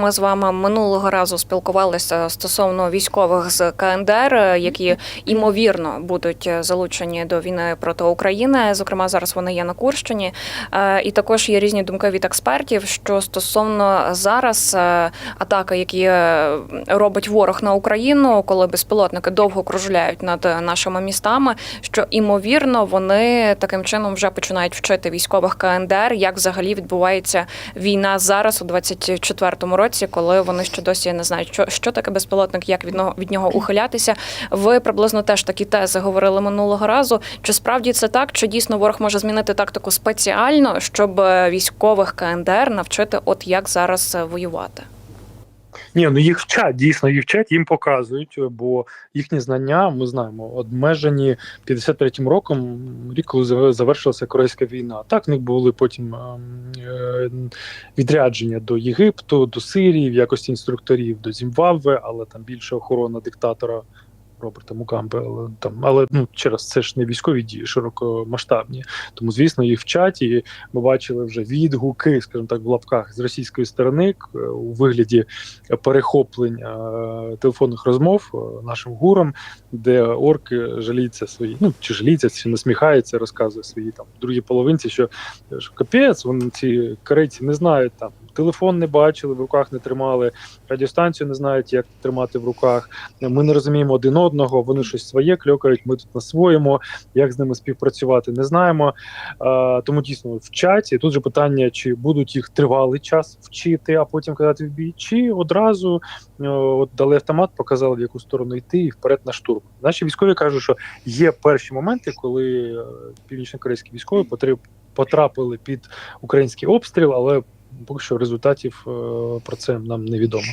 Ми з вами минулого разу спілкувалися стосовно військових з КНДР, які ймовірно будуть залучені до війни проти України. Зокрема, зараз вони є на Курщині. Е, І також є різні думки від експертів, що стосовно зараз е, атаки, які е, робить ворог на Україну, коли безпілотники довго кружляють над нашими містами, що імовірно вони таким чином вже починають вчити військових КНДР, як взагалі відбувається війна зараз у 24-му році, коли вони ще досі не знають, що, що таке безпілотник, як від нього від нього ухилятися. Ви приблизно теж такі тези говорили минулого разу. Чи справді це так? Чи дійсно ворог може змінити тактику спеціально, щоб е, військових КНДР навчити, от як зараз е, воювати? Ні, ну їх вчать, дійсно їх вчать, їм показують, бо їхні знання, ми знаємо, обмежені 53-м роком, рік, коли зав- завершилася Корейська війна. Так, в них були потім ем, е, відрядження до Єгипту, до Сирії в якості інструкторів, до Зімбабве, але там більше охорона диктатора. Роберта Мукамбе, але там, але ну через це ж не військові дії широкомасштабні. Тому, звісно, їх вчать, і ми бачили вже відгуки, скажімо так, в лапках з російської сторони у вигляді перехоплень е, телефонних розмов е, нашим гуром, де орки жаліться свої, ну чи жаліться, чи насміхається, розказує своїй там другій половинці, що, що капець, вони ці корейці не знають там. Телефон не бачили, в руках не тримали, радіостанцію не знають, як тримати в руках. Ми не розуміємо один одного, вони щось своє кльокають, ми тут на своєму, як з ними співпрацювати, не знаємо. А, тому дійсно в чаті тут же питання, чи будуть їх тривалий час вчити, а потім казати в бій, чи одразу е, от дали автомат, показали в яку сторону йти і вперед на штурм. Наші військові кажуть, що є перші моменти, коли е, північно-корейські військові потрапили під український обстріл, але поки що результатів е, про це нам невідомо.